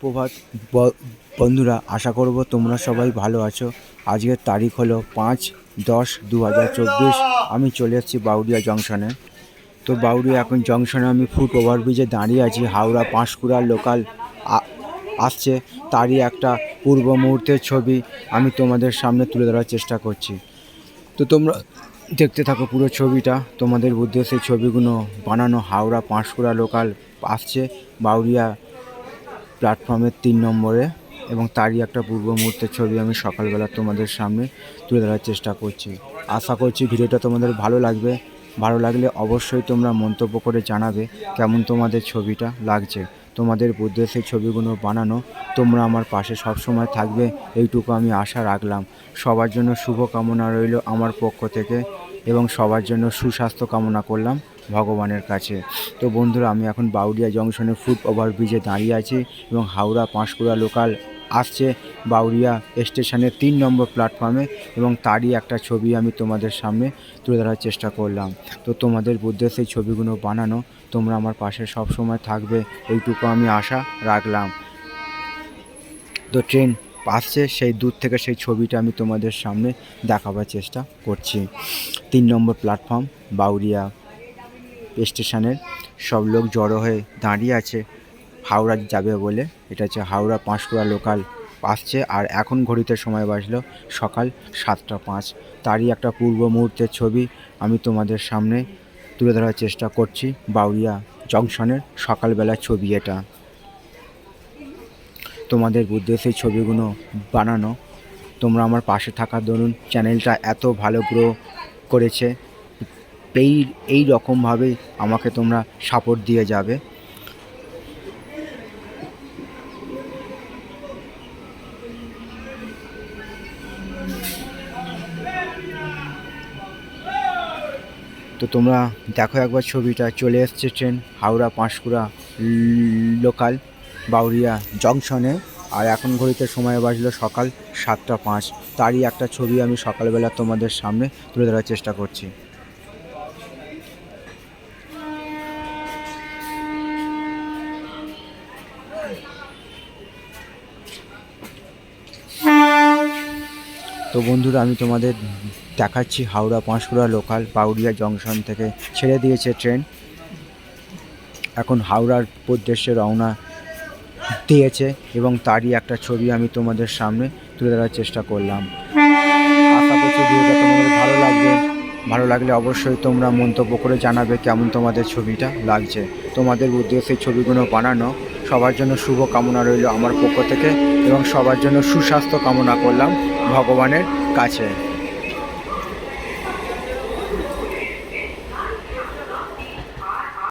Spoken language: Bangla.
সুপ্রভাত। ব- বন্ধুরা, আশা করব তোমরা সবাই ভালো আছো। আজকের তারিখ হলো পাঁচ দশ দু হাজার চব্বিশ। আমি চলে এসেছি বাউরিয়া জংশনে। তো বাউরিয়া এখন জংশনে আমি ফুট ওভারব্রিজে দাঁড়িয়ে আছি। হাওড়া পাঁশকুড়া লোকাল আসছে। তারই একটা পূর্ব মুহূর্তের ছবি আমি তোমাদের সামনে তুলে ধরার চেষ্টা করছি। তো তোমরা দেখতে থাকো পুরো ছবিটা। তোমাদের উদ্দেশ্যে ছবিগুলো বানানো হাওড়া পাঁশকুড়া লোকাল আসছে। বাউরিয়া প্ল্যাটফর্মের তিন নম্বরে এবং তারই একটা পূর্ব মুহূর্তের ছবি আমি সকালবেলা তোমাদের সামনে তুলে ধরার চেষ্টা করছি। আশা করছি ভিডিওটা তোমাদের ভালো লাগবে। ভালো লাগলে অবশ্যই তোমরা মন্তব্য করে জানাবে কেমন তোমাদের ছবিটা লাগছে। তোমাদের উদ্দেশ্যে ছবিগুলো বানানো তোমরা আমার পাশে সবসময় থাকবে, এইটুকু আমি আশা রাখলাম। সবার জন্য শুভ কামনা রইল আমার পক্ষ থেকে। এবং সবার জন্য সুস্বাস্থ্য কামনা করলাম ভগবানের কাছে। তো বন্ধুরা, আমি এখন বাউরিয়া জংশনে ফুট ওভারব্রিজে দাঁড়িয়ে আছি এবং হাওড়া পাঁশকুড়া লোকাল আসছে বাউরিয়া স্টেশনের তিন নম্বর প্ল্যাটফর্মে এবং তারই একটা ছবি আমি তোমাদের সামনে তুলে ধরার চেষ্টা করলাম। তো তোমাদের উদ্দেশ্যে ছবিগুলো বানানো তোমরা আমার পাশে সব সময় থাকবে, এইটুকু আমি আশা রাখলাম। তো ট্রেন আসছে, সেই দূর থেকে সেই ছবিটা আমি তোমাদের সামনে দেখাবার চেষ্টা করছি। তিন নম্বর প্ল্যাটফর্ম বাউরিয়া স্টেশনের। সব লোক জড়ো হয়ে দাঁড়িয়ে আছে। হাওড়া যাবে বলে। এটা হচ্ছে হাওড়া পাঁশকুড়া লোকাল আসছে। আর এখন ঘড়িতে সময় বাজলো সকাল সাতটা পাঁচ। তারই একটা পূর্ব মুহূর্তের ছবি আমি তোমাদের সামনে তুলে ধরার চেষ্টা করছি বাউরিয়া জংশনের সকালবেলার ছবি এটা। তোমাদের উদ্দেশ্যে ছবিগুলো বানানো। তোমরা আমার পাশে থাকার দরুন চ্যানেলটা এত ভালো গ্রো করেছে, এই এই রকমভাবেই আমাকে তোমরা সাপোর্ট দিয়ে যাবে। তো তোমরা দেখো একবার ছবিটা, চলে এসছে ট্রেন হাওড়া পাঁশকুড়া লোকাল বাউরিয়া জংশনে। আর এখন ঘড়িতে সময় বাজলো সকাল সাতটা পাঁচ। তারই একটা ছবি আমি সকালবেলা তোমাদের সামনে তুলে ধরার চেষ্টা করছি। তো বন্ধুরা, আমি তোমাদের দেখাচ্ছি হাওড়া পাঁশকুড়া লোকাল বাউরিয়া জংশন থেকে ছেড়ে দিয়েছে ট্রেন। এখন হাওড়ার উদ্দেশ্যে রওনা দিয়েছে এবং তারই একটা ছবি আমি তোমাদের সামনে তুলে ধরার চেষ্টা করলাম। আশা করছি তোমাদের ভালো লাগবে। ভালো লাগলে অবশ্যই তোমরা মন্তব্য করে জানাবে কেমন তোমাদের ছবিটা লাগছে। তোমাদের উদ্দেশ্যে ছবিগুলো বানানো, সবার জন্য শুভ কামনা রইল আমার পক্ষ থেকে এবং সবার জন্য সুস্বাস্থ্য কামনা করলাম ভগবানের কাছে।